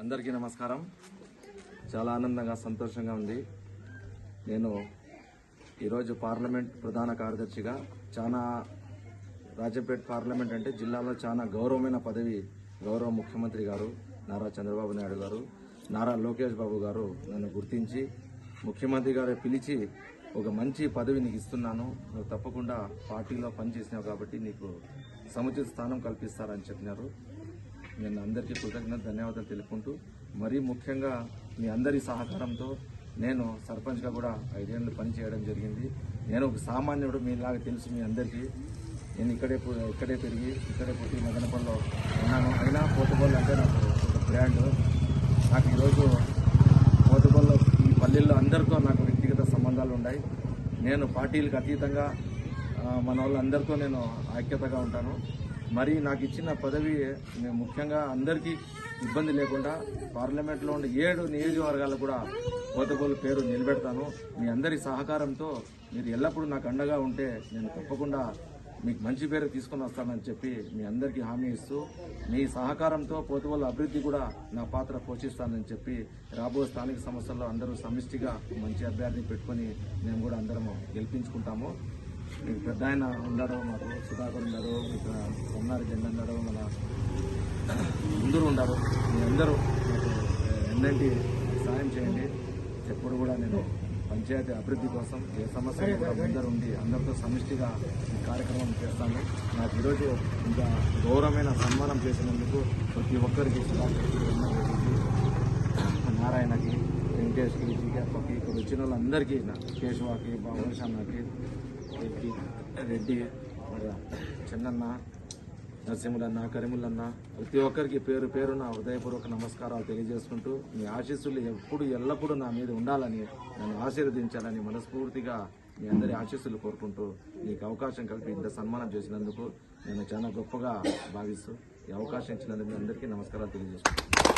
అందరికీ నమస్కారం. చాలా ఆనందంగా సంతోషంగా ఉంది. నేను ఈరోజు పార్లమెంట్ ప్రధాన కార్యదర్శిగా చాలా రాజంపేట పార్లమెంట్ అంటే జిల్లాలో చాలా గౌరవమైన పదవి గౌరవ ముఖ్యమంత్రి గారు నారా చంద్రబాబు నాయుడు గారు నారా లోకేష్ బాబు గారు నన్ను గుర్తించి ముఖ్యమంత్రి గారు పిలిచి ఒక మంచి పదవి నీకు ఇస్తున్నాను. నువ్వు తప్పకుండా పార్టీలో పనిచేసినావు కాబట్టి నీకు సముచిత స్థానం కల్పిస్తారని చెప్పినారు. నేను అందరికీ కృతజ్ఞత ధన్యవాదాలు తెలుపుకుంటూ మరీ ముఖ్యంగా మీ అందరి సహకారంతో నేను సర్పంచ్గా కూడా ఐదేళ్ళు పని చేయడం జరిగింది. నేను ఒక సామాన్యుడు మీలాగా తెలుసు మీ అందరికీ. నేను ఇక్కడే పు- ఇక్కడే పెరిగి ఇక్కడే పుట్టి మదనపల్లిలో ఉన్నాను. అయినా పోతుబోళ్ళు అంటే నాకు ఒక బ్రాండ్ నాకు ఈరోజు పోతుబోళ్ళు ఈ పల్లెల్లో అందరితో నాకు వ్యక్తిగత సంబంధాలు ఉన్నాయి. నేను పార్టీలకు అతీతంగా మన వాళ్ళందరితో నేను ఐక్యతగా ఉంటాను. మరి నాకు ఇచ్చిన పదవి నేను ముఖ్యంగా అందరికీ ఇబ్బంది లేకుండా పార్లమెంట్లో ఉండే ఏడు నియోజకవర్గాలు కూడా కోతగోలు పేరు నిలబెడతాను. మీ అందరి సహకారంతో మీరు ఎల్లప్పుడూ నాకు అండగా ఉంటే నేను తప్పకుండా మీకు మంచి పేరు తీసుకొని వస్తానని చెప్పి మీ అందరికీ హామీ ఇస్తూ మీ సహకారంతో పోతువల్ల అభివృద్ధి కూడా నా పాత్ర పోషిస్తానని చెప్పి రాబోయే స్థానిక సంస్థల్లో అందరూ సమిష్టిగా మంచి అభ్యర్థిని పెట్టుకొని మేము కూడా అందరము గెలిపించుకుంటాము. పెద్ద ఆయన ఉన్నారు మాకు సుధాకర్ ఉన్నారు ఇక్కడ కొన్నారు జెండ ఉన్నారు మన అందరూ ఉన్నారు మీ అందరూ నాకు ఎన్నంటి సాయం చేయండి. ఎప్పుడు కూడా నేను పంచాయతీ అభివృద్ధి కోసం ఏ సమస్య కూడా ముందర ఉండి అందరితో సమిష్టిగా ఈ కార్యక్రమం చేస్తాను. నాకు ఈరోజు ఇంకా గౌరవమైన సన్మానం చేసినందుకు ప్రతి ఒక్కరికి నారాయణకి వెంకటేష్కి జీకేపకి ఇక్కడ వచ్చిన వాళ్ళందరికీ కేశవాకి కేశవాకి బాబుషాన్నకి రెడ్డి రెడ్డి చెన్నన్న నరసింహులన్న కరిములన్న ప్రతి ఒక్కరికి పేరు పేరు నా హృదయపూర్వక నమస్కారాలు తెలియజేసుకుంటూ మీ ఆశీస్సులు ఎప్పుడు ఎల్లప్పుడూ నా మీద ఉండాలని నన్ను ఆశీర్వదించాలని మనస్ఫూర్తిగా మీ అందరి ఆశీస్సులు కోరుకుంటూ నీకు అవకాశం కలిపి ఇంత సన్మానం చేసినందుకు నేను చాలా గొప్పగా భావిస్తూ ఈ అవకాశం ఇచ్చినందుకు మీ అందరికీ నమస్కారాలు తెలియజేసుకుంటాను